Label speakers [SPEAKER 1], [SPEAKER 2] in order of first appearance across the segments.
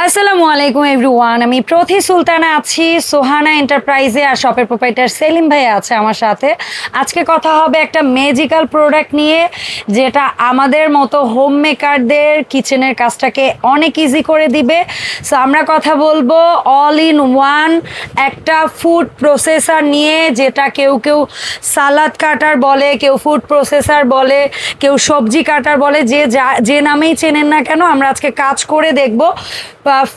[SPEAKER 1] আসসালামু আলাইকুম এভরিওয়ান আমি প্রথি সুলতানা আছি, সোহানা এন্টারপ্রাইজে আর শপের প্রোপাইটার সেলিম ভাই আছে আমার সাথে। আজকে কথা হবে একটা ম্যাজিক্যাল প্রোডাক্ট নিয়ে, যেটা আমাদের মতো হোম মেকারদের কিচেনের কাজটাকে অনেক ইজি করে দিবে। সো আমরা কথা বলব অল ইন ওয়ান একটা ফুড প্রসেসর নিয়ে, যেটা কেউ কেউ সালাদ কাটার বলে, কেউ ফুড প্রসেসর বলে, কেউ সবজি কাটার বলে, যে যা- যে নামেই চেনেন না কেন, আমরা আজকে কাজ করে দেখব।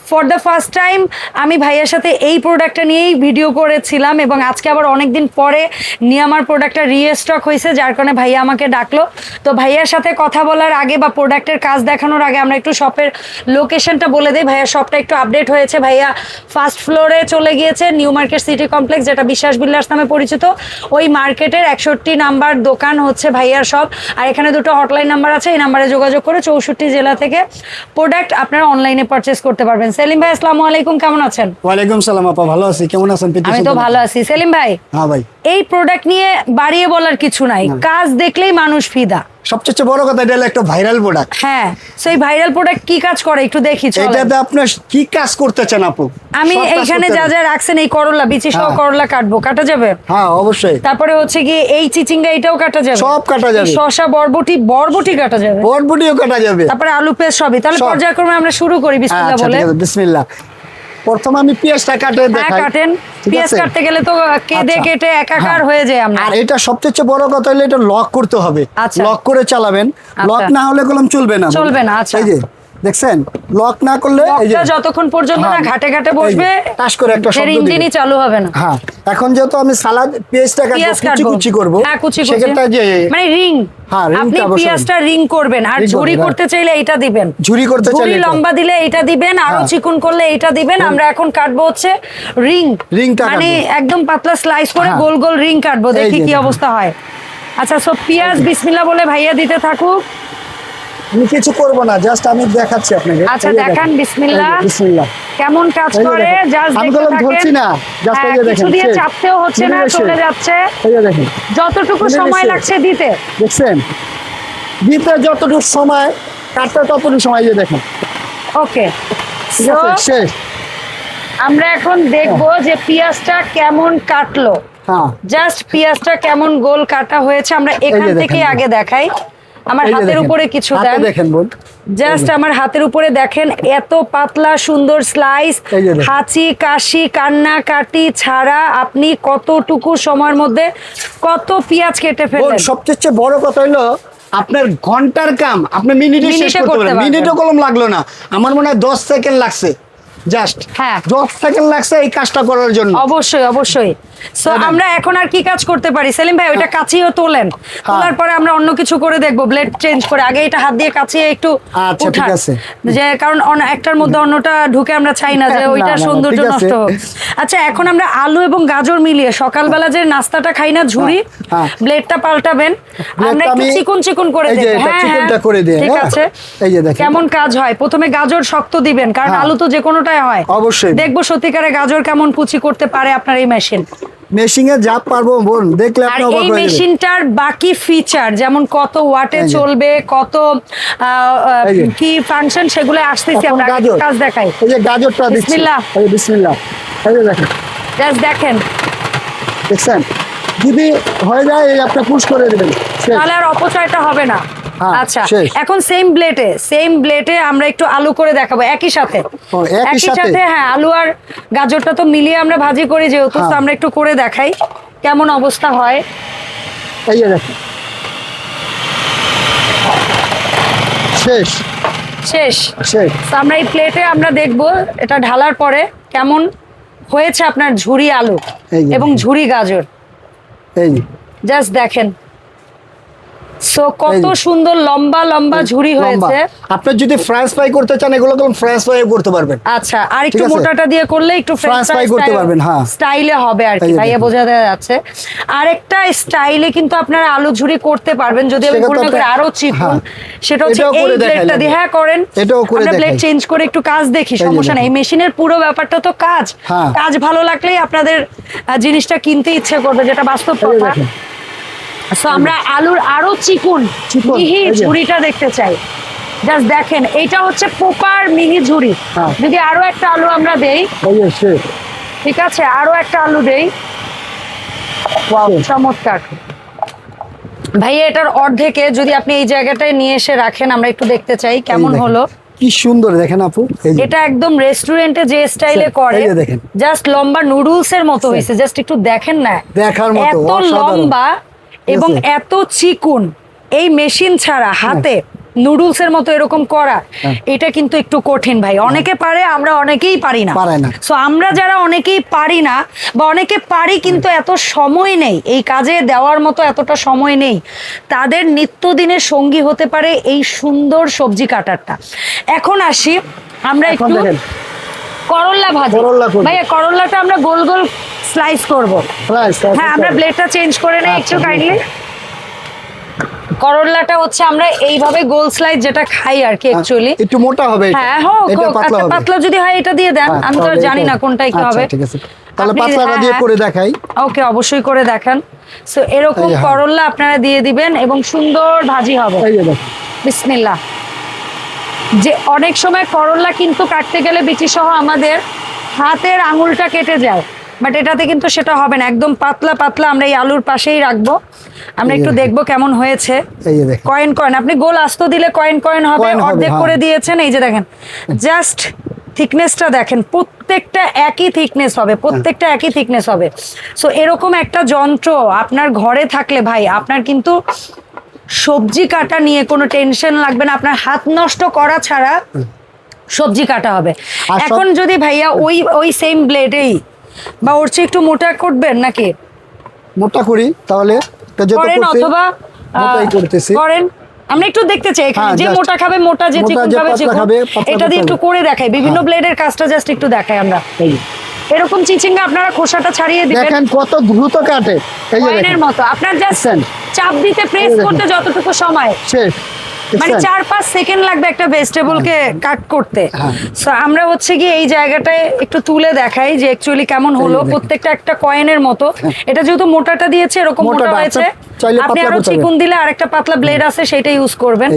[SPEAKER 1] ফর দ্য ফার্স্ট টাইম আমি ভাইয়ের সাথে এই প্রোডাক্টটা নিয়েই ভিডিও করেছিলাম এবং আজকে আবার অনেক দিন পরে নিয়ে আমার প্রোডাক্টটা রিস্টক হয়েছে, যার কারণে ভাইয়া আমাকে ডাকলো। তো ভাইয়ার সাথে কথা বলার আগে বা প্রোডাক্টের কাজ দেখানোর আগে আমরা একটু শপের লোকেশনটা বলে দিই। ভাইয়া শপটা একটু আপডেট হয়েছে। ভাইয়া ফার্স্ট ফ্লোরে চলে গিয়েছে নিউ মার্কেট সিটি কমপ্লেক্স যেটা বিশ্বাস বিল্ডার্স নামে পরিচিত। ওই মার্কেটের একষট্টি নাম্বার দোকান হচ্ছে ভাইয়ার শপ আর এখানে দুটো হটলাইন নাম্বার আছে, এই নাম্বারে যোগাযোগ করে চৌষট্টি জেলা থেকে প্রোডাক্ট আপনারা অনলাইনে পারচেস করতে পারবেন। সেলিম ভাই আসসালামু আলাইকুম কেমন আছেন?
[SPEAKER 2] ওয়ালাইকুম সালাম আপা ভালো আছি। কেমন আছেন
[SPEAKER 1] আমি তো ভালো আছি। সেলিম ভাই
[SPEAKER 2] হ্যাঁ ভাই।
[SPEAKER 1] এই প্রোডাক্ট নিয়ে বাড়িয়ে বলার কিছু নাই। কাজ দেখলেই মানুষ ফিদা।
[SPEAKER 2] সবচেয়ে বড় কথা এটা একটা ভাইরাল প্রোডাক্ট
[SPEAKER 1] হ্যাঁ সেই ভাইরাল প্রোডাক্ট কি কাজ করে একটু দেখি।
[SPEAKER 2] এটাতে আপনার কি কাজ করতে চান আপু?
[SPEAKER 1] আমি এইখানে যা যা রাখছেন এই করলা বিচি সহ
[SPEAKER 2] হ্যাঁ।
[SPEAKER 1] করলা কাটবো কাটা যাবে?
[SPEAKER 2] হ্যাঁ অবশ্যই।
[SPEAKER 1] তারপরে হচ্ছে কি এই চিচিঙ্গা এটাও কাটা যাবে?
[SPEAKER 2] সব কাটা যাবে।
[SPEAKER 1] শসা বরবটি বরবটি কাটা যাবে?
[SPEAKER 2] বরবটিও কাটা যাবে।
[SPEAKER 1] তারপরে আলু পেস্ট সবই। তাহলে পর্যায়ক্রমে আমরা শুরু করি বিসমিল্লাহ
[SPEAKER 2] আচ্ছা
[SPEAKER 1] বলে।
[SPEAKER 2] বিসমিল্লাহ। প্রথমে আমি পেঁয়াজটা কাটে
[SPEAKER 1] হ্যাঁ
[SPEAKER 2] দেখাই
[SPEAKER 1] কাটেন পেঁয়াজ কাটতে গেলে তো কেঁদে
[SPEAKER 2] আচ্ছা।
[SPEAKER 1] কেটে একাকার
[SPEAKER 2] হ্যাঁ।
[SPEAKER 1] হয়ে যায় আমরা
[SPEAKER 2] আর এটা সবচেয়ে বড় কথা হলো এটা লক করতে হবে
[SPEAKER 1] আচ্ছা।
[SPEAKER 2] লক করে চালাবেন লক
[SPEAKER 1] আচ্ছা।
[SPEAKER 2] না হলে কলম চলবে না
[SPEAKER 1] চলবে না, আচ্ছা।
[SPEAKER 2] এই যে দেখছেন? লক না করলে
[SPEAKER 1] যতক্ষণ পর্যন্ত না
[SPEAKER 2] হ্যাঁ,
[SPEAKER 1] ঘাটে ঘাটে বসবে
[SPEAKER 2] টাস করে একটা শব্দ।
[SPEAKER 1] ইঞ্জিনই চালু হবে না।
[SPEAKER 2] হ্যাঁ এখন যেহেতু আমি সালাদ পেঁয়াজটা কুচি কুচি করব
[SPEAKER 1] হ্যাঁ কুচি কুচি।
[SPEAKER 2] যে
[SPEAKER 1] মানে রিং।
[SPEAKER 2] হ্যাঁ,
[SPEAKER 1] আপনি পেঁয়াজটা রিং করবেন আর ঝুরি করতে চাইলে এটা দিবেন।
[SPEAKER 2] ঝুরি করতে চাইলে
[SPEAKER 1] লম্বা দিলে এটা দিবেন আরও
[SPEAKER 2] হ্যাঁ।
[SPEAKER 1] চিকুন করলে এটা দিবেন। আমরা এখন কাটবো হচ্ছে রিং।
[SPEAKER 2] রিংটা
[SPEAKER 1] মানে একদম পাতলা স্লাইস করে
[SPEAKER 2] হ্যাঁ।
[SPEAKER 1] গোল গোল রিং কাটবো দেখি কি অবস্থা হয়। আচ্ছা সব পেঁয়াজ বিসমিল্লাহ বলে ভাইয়া দিতে থাকুক।
[SPEAKER 2] আমি কিছু করব না জাস্ট আমি দেখাচ্ছি আপনাকে।
[SPEAKER 1] আচ্ছা, দেখান,
[SPEAKER 2] দেখেন।
[SPEAKER 1] বিসমিল্লাহ।
[SPEAKER 2] বিসমিল্লাহ।
[SPEAKER 1] কেমন কাজ করে জাস্ট
[SPEAKER 2] আমি কলম ধরছি না, just এই
[SPEAKER 1] হ্যাঁ,
[SPEAKER 2] যে
[SPEAKER 1] কিছু দিয়ে চাপতেও হচ্ছে না চলে যাচ্ছে।
[SPEAKER 2] এই দেখেন।
[SPEAKER 1] যতটুকু সময় লাগছে দিতে।
[SPEAKER 2] দেখছেন? দিতে যতটুকু সময় কাটতে ততটুকু সময় এই যে দেখেন।
[SPEAKER 1] ওকে।
[SPEAKER 2] শেষ।
[SPEAKER 1] আমরা এখন দেখব যে পেঁয়াজটা কেমন কাটলো।
[SPEAKER 2] হ্যাঁ।
[SPEAKER 1] জাস্ট পেঁয়াজটা কেমন গোল কাটা হয়েছে আমরা এখান থেকে আগে দেখাই। আমার হাতের উপরে কিছু দেন।
[SPEAKER 2] দেখেন বোন।
[SPEAKER 1] জাস্ট আমার হাতের উপরে দেখেন এত পাতলা সুন্দর স্লাইস। হাঁচি কাশি কান্না কাটি ছাড়া আপনি কতটুকু সময়ের মধ্যে কত পেঁয়াজ কেটে ফেলেন
[SPEAKER 2] সবচেয়ে বড় কথা হলো আপনার ঘণ্টার কাম আপনি মিনিটে শেষ করতে পারেন মিনিটও কলম লাগল না। আমার মনে হয় দশ সেকেন্ড লাগছে। জাস্ট
[SPEAKER 1] হ্যাঁ।
[SPEAKER 2] দশ সেকেন্ড লাগছে এই কাজটা করার জন্য।
[SPEAKER 1] অবশ্যই অবশ্যই। সো আমরা এখন আর কি কাজ করতে পারি? সেলিম ভাই ওইটা কাচিও তোলেন। তোলার পরে আমরা অন্য কিছু করে দেখব ব্লেড চেঞ্জ করে। আগে এটা হাত দিয়ে কাচিয়ে একটু
[SPEAKER 2] আচ্ছা, ঠিক আছে।
[SPEAKER 1] যে কারণ একটার মধ্যে অন্যটা ঢুকে আমরা চাই না যে ওইটা সৌন্দর্য নষ্ট হোক। আচ্ছা এখন আমরা আলু এবং গাজর মিলিয়ে সকালবেলা যে নাস্তাটা খাই না ঝুরি
[SPEAKER 2] হ্যাঁ।
[SPEAKER 1] ব্লেডটা পাল্টাবেন। আমরা একটু চিকুন চিকুন করে দেব হ্যাঁ
[SPEAKER 2] চিকুনটা
[SPEAKER 1] হ্যাঁ
[SPEAKER 2] করে
[SPEAKER 1] ঠিক
[SPEAKER 2] হ্যাঁ?
[SPEAKER 1] আছে।
[SPEAKER 2] এই যে দেখেন।
[SPEAKER 1] কেমন কাজ হয়? প্রথমে গাজর শক্ত দিবেন কারণ
[SPEAKER 2] হ্যাঁ।
[SPEAKER 1] আলু তো যে কোনোটাই হয়।
[SPEAKER 2] অবশ্যই।
[SPEAKER 1] দেখব সত্যিকারে গাজর কেমন কুচি করতে পারে আপনার এই মেশিন
[SPEAKER 2] মেশিনে যা পারব বোন দেখলে আপনি অবাক হয়ে যাবেন।
[SPEAKER 1] মেশিনটার বাকি ফিচার যেমন কত ওয়াটে চলবে কত। কি ফাংশন সেগুলো আসতেছি
[SPEAKER 2] এখন
[SPEAKER 1] আমরা কাজ দেখাই।
[SPEAKER 2] এই যে গাজরটা
[SPEAKER 1] বিসমিল্লাহ।
[SPEAKER 2] এই বিসমিল্লাহ। এই দেখেন।
[SPEAKER 1] জাস্ট দেখেন।
[SPEAKER 2] দেখছেন? যদি হয়ে যায় এই আপনি পুশ করে দেবেন।
[SPEAKER 1] তাহলে আর অপচয়টা হবে না। আচ্ছা
[SPEAKER 2] শেষ।
[SPEAKER 1] এখন সেম ব্লেডে সেম ব্লেডে আমরা একটু আলু করে দেখাবো একই সাথে।
[SPEAKER 2] একই সাথে?
[SPEAKER 1] হ্যাঁ আলু আর গাজরটা তো মিলিয়ে আমরা ভাজি করি যেহেতু
[SPEAKER 2] হ্যাঁ।
[SPEAKER 1] তো আমরা একটু করে দেখাই কেমন অবস্থা হয়।
[SPEAKER 2] এই যে দেখেন শেষ।
[SPEAKER 1] শেষ।
[SPEAKER 2] শেষ।
[SPEAKER 1] আমরা এই প্লেটে আমরা দেখব এটা ঢালার পরে কেমন হয়েছে আপনার ঝুরি আলু এবং। ঝুরি গাজর।
[SPEAKER 2] এই
[SPEAKER 1] জাস্ট দেখেন। সো কত সুন্দর লম্বা লম্বা
[SPEAKER 2] লম্বা।
[SPEAKER 1] হয়েছে
[SPEAKER 2] আপনি যদি ফ্রাইস ফ্রাই করতে চান এগুলো করুন ফ্রাইস ফ্রাই করতে পারবেন
[SPEAKER 1] আচ্ছা আর একটু মোটাটা দিয়ে করলে একটু
[SPEAKER 2] France fry করতে পারবেন, হ্যাঁ।
[SPEAKER 1] স্টাইলে হবে আর কি ভাইয়া
[SPEAKER 2] দেখুন।
[SPEAKER 1] বোঝা যাচ্ছে আরেকটা স্টাইলে কিন্তু আপনারা আলু ঝুরি করতে পারবেন যদি আমি ভুল না করি আরও
[SPEAKER 2] হ্যাঁ।
[SPEAKER 1] সেটা হচ্ছে এই
[SPEAKER 2] দেখাইলাম।
[SPEAKER 1] দিয়ে হ্যাঁ করেন
[SPEAKER 2] এটাও করে
[SPEAKER 1] ব্লেড
[SPEAKER 2] দেখাই।
[SPEAKER 1] চেঞ্জ করে একটু কাজ দেখি সমস্যা নেই
[SPEAKER 2] দেখুন।
[SPEAKER 1] মেশিনের পুরো ব্যাপারটা তো কাজ
[SPEAKER 2] হ্যাঁ।
[SPEAKER 1] কাজ ভালো লাগলেই আপনাদের জিনিসটা কিনতে ইচ্ছে করবে যেটা বাস্তব কথা
[SPEAKER 2] দেখেন।
[SPEAKER 1] সো আমরা আলুর আরও চিকুন মিহি ঝুড়িটা দেখতে চাই। জাস্ট দেখেন এইটা হচ্ছে পোপার মিনি ঝুড়ি।
[SPEAKER 2] হ্যাঁ।
[SPEAKER 1] যদি আরও একটা আলু আমরা দেই ঠিক আছে আরও একটা আলু দেই। চমৎকার। ভাইয়া এটার অর্ধেকে যদি আপনি এই জায়গাটায় নিয়ে এসে রাখেন আমরা একটু দেখতে চাই কেমন হলো।
[SPEAKER 2] কি সুন্দর দেখেন আপু
[SPEAKER 1] এটা একদম রেস্টুরেন্টে যে স্টাইলে করে
[SPEAKER 2] দেখেন।
[SPEAKER 1] জাস্ট লম্বা নুডলস এর মতো হয়েছে জাস্ট একটু দেখেন না।
[SPEAKER 2] দেখার মতো,
[SPEAKER 1] এত লম্বা এবং এত চিকুন এই মেশিন ছাড়া হাতে নুডলস এর মতো এরকম করা
[SPEAKER 2] হ্যাঁ।
[SPEAKER 1] এটা কিন্তু একটু কঠিন ভাই। অনেকে পারে আমরা অনেকেই পারি না। সো আমরা যারা অনেকেই পারি না বা অনেকে পারি কিন্তু এত সময় নেই এই কাজে দেওয়ার মতো এতটা সময় নেই তাদের নিত্যদিনের সঙ্গী হতে পারে এই সুন্দর সবজি কাটারটা। এখন আসি আমরা একটু করল্লা ভাজি। ভাইয়া করল্লাটা আমরা গোল গোল স্লাইস করব। হ্যাঁ আমরা ব্লেডটা চেঞ্জ করে নেই একটু
[SPEAKER 2] আচ্ছা,
[SPEAKER 1] কাইন্ডলি করল্লাটা হচ্ছে আমরা এইভাবে গোল স্লাইস যেটা খাই আর কি অ্যাকচুয়ালি
[SPEAKER 2] একটু মোটা হবে এটা।
[SPEAKER 1] হ্যাঁ হোক আচ্ছা
[SPEAKER 2] হবে।
[SPEAKER 1] পাতলা যদি হয় এটা দিয়ে দেন।
[SPEAKER 2] হ্যাঁ,
[SPEAKER 1] আমি তো জানি না কোনটাই কি
[SPEAKER 2] আচ্ছা,
[SPEAKER 1] হবে।
[SPEAKER 2] ঠিক আছে। তাহলে পাতলাটা
[SPEAKER 1] হ্যাঁ,
[SPEAKER 2] দিয়ে
[SPEAKER 1] হ্যাঁ।
[SPEAKER 2] করে দেখাই।
[SPEAKER 1] ওকে অবশ্যই করে দেখান। সো এরকম
[SPEAKER 2] যে, হ্যাঁ।
[SPEAKER 1] করল্লা আপনারা দিয়ে দিবেন এবং সুন্দর ভাজি হবে।
[SPEAKER 2] এই যে দেখেন
[SPEAKER 1] বিসমিল্লাহ। যে অনেক সময় করল্লা কিন্তু কাটতে গেলে বিচি সহ আমাদের হাতের আঙুলটা কেটে যায়। বাট এটাতে কিন্তু সেটা হবে না। একদম পাতলা পাতলা আমরা এই আলুর পাশেই রাখব। আমরা একটু। দেখব কেমন হয়েছে। কয়েন কয়েন আপনি গোল আস্ত দিলে কয়েন কয়েন হবে। অর্ধেক
[SPEAKER 2] হ্যাঁ।
[SPEAKER 1] করে দিয়েছেন। এই যে দেখেন। জাস্ট থিকনেসটা দেখেন। প্রত্যেকটা একই থিকনেস হবে। প্রত্যেকটা একই থিকনেস হবে। সো এরকম একটা যন্ত্র আপনার ঘরে থাকলে ভাই আপনার কিন্তু সবজি কাটা নিয়ে কোনো টেনশন লাগবে না। আপনার হাত নষ্ট করা ছাড়া সবজি কাটা হবে। এখন যদি ভাইয়া ওই ওই সেম ব্লেডেই বা ওর চেয়ে একটু মোটা করবেন নাকি?
[SPEAKER 2] মোটা করি তাহলে
[SPEAKER 1] করেন অথবা
[SPEAKER 2] মোটাই করতেছি।
[SPEAKER 1] করেন। আমরা একটু দেখতে চাই এখানে
[SPEAKER 2] হ্যাঁ,
[SPEAKER 1] যে মোটা খাবে মোটা যে চিকন খাবে চিকন এটা দিয়ে একটু করে দেখাই বিভিন্ন
[SPEAKER 2] হ্যাঁ।
[SPEAKER 1] ব্লেডের কাজটা জাস্ট একটু দেখাই আমরা। এরকম চিচিঙ্গা আপনারা খোসাটা ছাড়িয়ে দিবেন।
[SPEAKER 2] দেখেন কত দ্রুত কাটে। এই যে
[SPEAKER 1] মতো। আপনার জাস্ট চাপ দিতে প্রেস করতে যতটুকু সময়।
[SPEAKER 2] শেষ।
[SPEAKER 1] মানে চার পাঁচ সেকেন্ড লাগবে একটা ভেজিটেবলকে কাট করতে।
[SPEAKER 2] হ্যাঁ।
[SPEAKER 1] সো আমরা হচ্ছে কি এই জায়গাটায় একটু তুলে দেখাই যে অ্যাকচুয়ালি কেমন হলো। প্রত্যেকটা একটা কয়েনের মতো। এটা যেহেতু মোটাটা দিয়েছে এরকম মোটা হয়েছে।
[SPEAKER 2] চাইলে
[SPEAKER 1] আপনি
[SPEAKER 2] আরও
[SPEAKER 1] চিকুন দিলে আরেকটা পাতলা ব্লেড আছে সেটা ইউজ করবেন।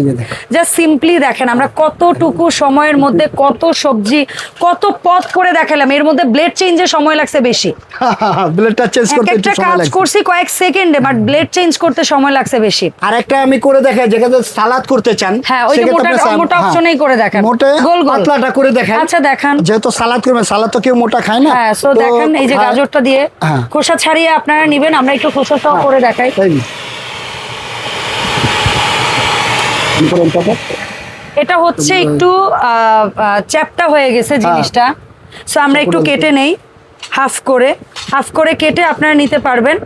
[SPEAKER 1] জাস্ট সিম্পলি দেখেন। আমরা কতটুকু সময়ের মধ্যে কত সবজি কত পথ করে দেখালাম। এর মধ্যে ব্লেড চেঞ্জে সময় লাগছে বেশি।
[SPEAKER 2] ব্লেডটা চেঞ্জ করতে একটা
[SPEAKER 1] কাজ করছি কয়েক সেকেন্ডে বাট ব্লেড চেঞ্জ করতে সময় লাগছে বেশি।
[SPEAKER 2] আর একটা আমি করে দেখাই যেখানে সালাদ করতে চান
[SPEAKER 1] হ্যাঁ, ওই যে মোটা- মোটা
[SPEAKER 2] হ্যাঁ,
[SPEAKER 1] করে দেখান।
[SPEAKER 2] মোটে
[SPEAKER 1] গোল গোল।
[SPEAKER 2] পাতলাটা করে
[SPEAKER 1] আচ্ছা, দেখান।
[SPEAKER 2] যেহেতু সালাদ করবেন সালাদ তো কেউ মোটা খায় না।
[SPEAKER 1] হ্যাঁ সো দেখেন এই যে
[SPEAKER 2] হ্যাঁ,
[SPEAKER 1] গাজরটা দিয়ে। খোসা ছাড়িয়ে আপনারা নিবেন আমরা একটু খোসা সহ করে দেখাই। এটা হচ্ছে একটু চ্যাপ্টা হয়ে গেছে জিনিসটা। সো আমরা একটু কেটে নেই। হাফ করে। হাফ করে কেটে আপনারা নিতে পারবেন।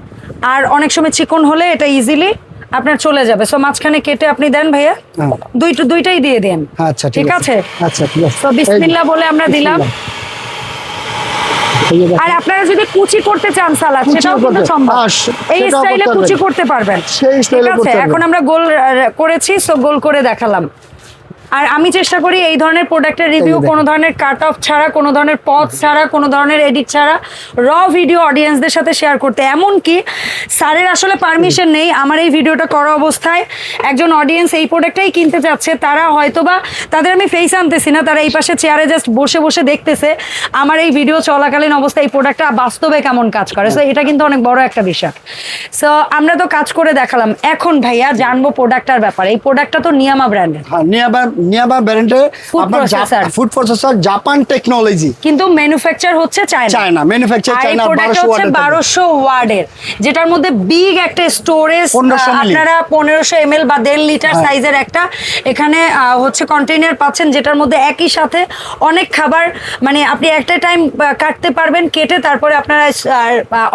[SPEAKER 1] আর অনেক সময় চিকন হলে এটা ইজিলি আপনার চলে যাবে। সো মাঝখানে কেটে আপনি দেন ভাইয়া।
[SPEAKER 2] হ্যাঁ।
[SPEAKER 1] দুইটা দুইটাই দিয়ে দেন।
[SPEAKER 2] আচ্ছা
[SPEAKER 1] ঠিক আছে।
[SPEAKER 2] আচ্ছা ঠিক আছে।
[SPEAKER 1] তো বিসমিল্লাহ বলে আমরা দিলাম। আর আপনারা যদি কুচি করতে চান সালাদ সেটাও কিন্তু সম্ভব। এই স্টাইলে কুচি করতে পারবেন। ঠিক আছে? এখন আমরা গোল করেছি সো গোল করে দেখালাম। আর আমি চেষ্টা করি এই ধরনের প্রোডাক্টের রিভিউ কোনো ধরনের কাট অফ ছাড়া কোনো ধরনের পথ ছাড়া কোনো ধরনের এডিট ছাড়া র ভিডিও অডিয়েন্সদের সাথে শেয়ার করতে। এমনকি স্যারের আসলে পারমিশন নেই আমার এই ভিডিওটা করা অবস্থায়। একজন অডিয়েন্স এই প্রোডাক্টটাই কিনতে চাচ্ছে তারা হয়তোবা তাদের আমি ফেস আনতেছি না তারা এই পাশে চেয়ারে জাস্ট বসে বসে দেখতেছে আমার এই ভিডিও চলাকালীন অবস্থায় এই প্রোডাক্টটা বাস্তবে কেমন কাজ করে। সো এটা কিন্তু অনেক বড় একটা বিষয়। সো আমরা তো কাজ করে দেখালাম। এখন ভাইয়া জানব প্রোডাক্টটার ব্যাপারে। এই প্রোডাক্টটা তো নিয়ামা ব্র্যান্ডের
[SPEAKER 2] হ্যাঁ নিয়াবা ব্র্যান্ডে আপনার ফুড প্রসেসর জাপান টেকনোলজি
[SPEAKER 1] কিন্তু ম্যানুফ্যাকচার হচ্ছে চায়না
[SPEAKER 2] চায়না ম্যানুফ্যাকচার চায়না 1200
[SPEAKER 1] হচ্ছে
[SPEAKER 2] ওয়াটের থাকবে।
[SPEAKER 1] বারোশো ওয়ার্ডের যেটার মধ্যে বিগ একটা স্টোরেজ আপনারা পনেরোশো এম এল বা লিটার
[SPEAKER 2] হ্যাঁ।
[SPEAKER 1] সাইজের একটা এখানে হচ্ছে কন্টেইনার পাচ্ছেন যেটার মধ্যে একই সাথে অনেক খাবার মানে আপনি একটা টাইম কাটতে পারবেন কেটে তারপরে আপনারা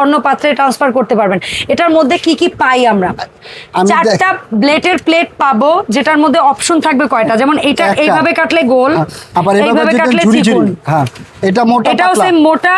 [SPEAKER 1] অন্য পাত্রে ট্রান্সফার করতে পারবেন। এটার মধ্যে কি কি পাই আমরা? চারটা ব্লেটের প্লেট পাবো যেটার মধ্যে অপশন থাকবে কয়টা? যেমন এটা এইভাবে কাটলে গোল
[SPEAKER 2] হ্যাঁ, আবার
[SPEAKER 1] এইভাবে কাটলে
[SPEAKER 2] ঝুড়ি ঝুড়ি। হ্যাঁ এটা মোটা
[SPEAKER 1] এটাও সেম মোটা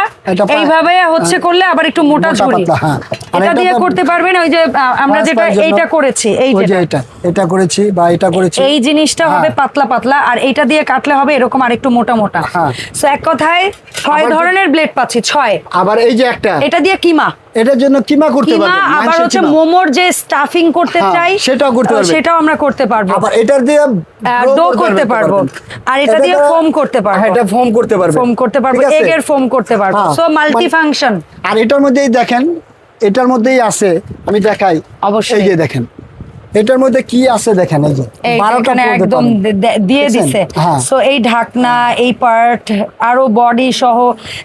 [SPEAKER 1] এইভাবে হচ্ছে করলে আবার একটু মোটা ঝুড়ি।
[SPEAKER 2] হ্যাঁ।
[SPEAKER 1] এটা
[SPEAKER 2] এটা
[SPEAKER 1] দিয়ে করতে পারবেন ওই যে আমরা যেটা এইটা করেছি এই
[SPEAKER 2] যে এটা এটা করেছি বা এটা করেছি।
[SPEAKER 1] এই জিনিসটা হবে
[SPEAKER 2] হ্যাঁ।
[SPEAKER 1] পাতলা পাতলা আর এইটা দিয়ে কাটলে হবে এরকম মোটা মোটা।
[SPEAKER 2] হ্যাঁ।
[SPEAKER 1] সো এক কথায় ছয় ধরনের ব্লেড পাচ্ছি ছয়।
[SPEAKER 2] আবার এই যে একটা।
[SPEAKER 1] এটা দিয়ে কিমা।
[SPEAKER 2] এটার জন্য কিমা করতে পারবেন
[SPEAKER 1] আবার হচ্ছে মোমোর যে স্টাফিং করতে
[SPEAKER 2] হ্যাঁ,
[SPEAKER 1] চাই
[SPEAKER 2] সেটাও করতে পারবেন।
[SPEAKER 1] সেটাও আমরা করতে পারব।
[SPEAKER 2] আবার এটার দিয়ে
[SPEAKER 1] ডো করতে পারব। আর এটা দিয়ে ফোম করতে পারব।
[SPEAKER 2] হ্যাঁ, এটা ফোম করতে পারবে
[SPEAKER 1] ফোম করতে পারব
[SPEAKER 2] ঠিক আছে?
[SPEAKER 1] এগের ফোম করতে পারব
[SPEAKER 2] হ্যাঁ,
[SPEAKER 1] সো মাল্টি ফাংশন
[SPEAKER 2] আর এটার মধ্যেই দেখেন এটার মধ্যেই আছে আমি দেখাই
[SPEAKER 1] অবশ্যই।
[SPEAKER 2] এই যে দেখেন এটার মধ্যে কি আছে দেখেন এই যে
[SPEAKER 1] এই
[SPEAKER 2] বারোটা
[SPEAKER 1] এখানে
[SPEAKER 2] পর্যন্ত
[SPEAKER 1] একদম দিয়ে? দিছে
[SPEAKER 2] হ্যাঁ।
[SPEAKER 1] সো এই ঢাকনা এই পার্ট আরও বডি সহ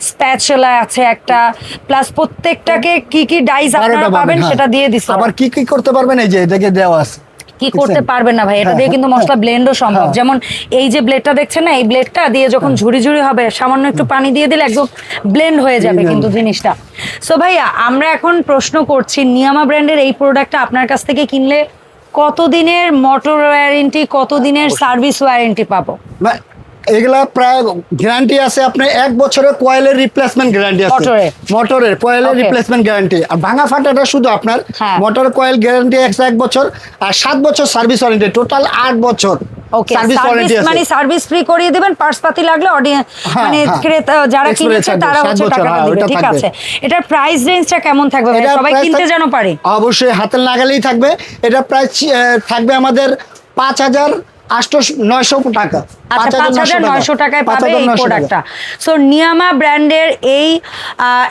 [SPEAKER 1] স্প্যাচুলা আছে একটা প্লাস প্রত্যেকটাকে কি কি ডাইস আপনারা পাবেন
[SPEAKER 2] হ্যাঁ।
[SPEAKER 1] সেটা দিয়ে দিছে
[SPEAKER 2] আবার কি কি করতে পারবেন এই যে এদিকে দেওয়া আছে
[SPEAKER 1] কি করতে
[SPEAKER 2] পারবে
[SPEAKER 1] পারবেন না ভাই? এটা
[SPEAKER 2] হ্যাঁ,
[SPEAKER 1] দিয়ে কিন্তু
[SPEAKER 2] হ্যাঁ,
[SPEAKER 1] মশলা ব্লেন্ডও সম্ভব।
[SPEAKER 2] হ্যাঁ।
[SPEAKER 1] যেমন এই যে ব্লেডটা দেখছেন না? এই ব্লেডটা দিয়ে যখন ঝুড়ি ঝুড়ি হবে সামান্য একটু পানি দিয়ে দিলে একদম ব্লেন্ড হয়ে যাবে কিন্তু জিনিসটা। সো ভাইয়া আমরা এখন প্রশ্ন করছি নিয়ামা ব্র্যান্ডের এই প্রোডাক্টটা আপনার কাছ থেকে কিনলে কতদিনের মোটর ওয়ারেন্টি কতদিনের সার্ভিস ওয়ারেন্টি পাবো?
[SPEAKER 2] এগুলা প্রায় গ্যারান্টি আছে আপনার এক বছরের কয়েলের রিপ্লেসমেন্ট গ্যারান্টি আছে।
[SPEAKER 1] মোটরের?
[SPEAKER 2] কয়েলের রিপ্লেসমেন্ট গ্যারান্টি আর ভাঙা ফাটাটা শুধু আপনার। মোটর কয়েল গ্যারান্টি একশো এক বছর আর সাত বছর সার্ভিস ওয়ারেন্টি টোটাল আট বছর
[SPEAKER 1] ওকে
[SPEAKER 2] সার্ভিস ওয়ারেন্টি আছে।
[SPEAKER 1] মানে সার্ভিস ফ্রি করিয়ে দিবেন পার্স পাতি লাগলে অডিয়েন্স
[SPEAKER 2] হ্যাঁ,
[SPEAKER 1] মানে
[SPEAKER 2] হ্যাঁ।
[SPEAKER 1] ক্রেতা যারা কিনেছে তারা হচ্ছে টাকাটা
[SPEAKER 2] হ্যাঁ,
[SPEAKER 1] দিবে ঠিক আছে? এটার প্রাইস রেঞ্জটা কেমন থাকবে? সবাই কিনতে যেন পারে?
[SPEAKER 2] অবশ্যই হাতের নাগালেই থাকবে। এটা প্রাইস থাকবে আমাদের পাঁচ হাজার আটশো নয়শো টাকা।
[SPEAKER 1] আচ্ছা পাঁচ হাজার নয়শো টাকায় পাবে এই প্রোডাক্টটা সো নিয়ামা ব্র্যান্ডের এই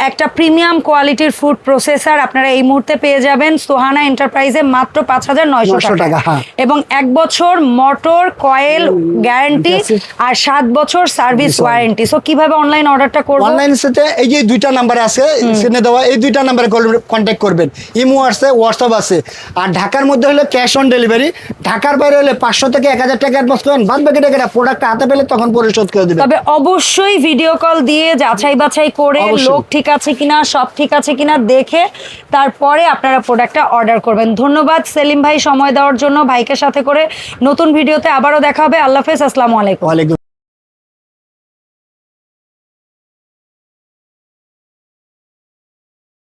[SPEAKER 1] একটা প্রিমিয়াম কোয়ালিটির ফুড প্রসেসর আপনারা এই মুহূর্তে পেয়ে যাবেন সোহানা এন্টারপ্রাইজে মাত্র পাঁচ হাজার নয়শো টাকা।
[SPEAKER 2] টাকা, হ্যাঁ।
[SPEAKER 1] এবং এক বছর মোটর কয়েল গ্যারান্টি আর সাত বছর সার্ভিস ওয়ারেন্টি সো কীভাবে অনলাইন অর্ডারটা করব?
[SPEAKER 2] অনলাইন এই যে দুইটা নাম্বার আছে সেনে দেওয়া এই দুইটা নাম্বারে কন্ট্যাক্ট করবেন। ইমো আছে হোয়াটসঅ্যাপ আছে। আর ঢাকার মধ্যে হলে ক্যাশ অন ডেলিভারি ঢাকার বাইরে হলে পাঁচশো থেকে এক হাজার টাকা বাদ বাকি টাকাটা প্রোডাক্ট হাতে পেলে তখন পরিশোধ করে দিবেন।
[SPEAKER 1] তবে অবশ্যই ভিডিও কল দিয়ে যাচাই বাছাই করে লোক ঠিক আছে কিনা সব ঠিক আছে কিনা দেখে তারপরে আপনারা প্রোডাক্টটা অর্ডার করবেন। ধন্যবাদ সেলিম ভাই সময় দেওয়ার জন্য ভাইকে সাথে করে। নতুন ভিডিওতে আবারও দেখা হবে। আল্লাহ হাফেজ। আসসালামু আলাইকুম।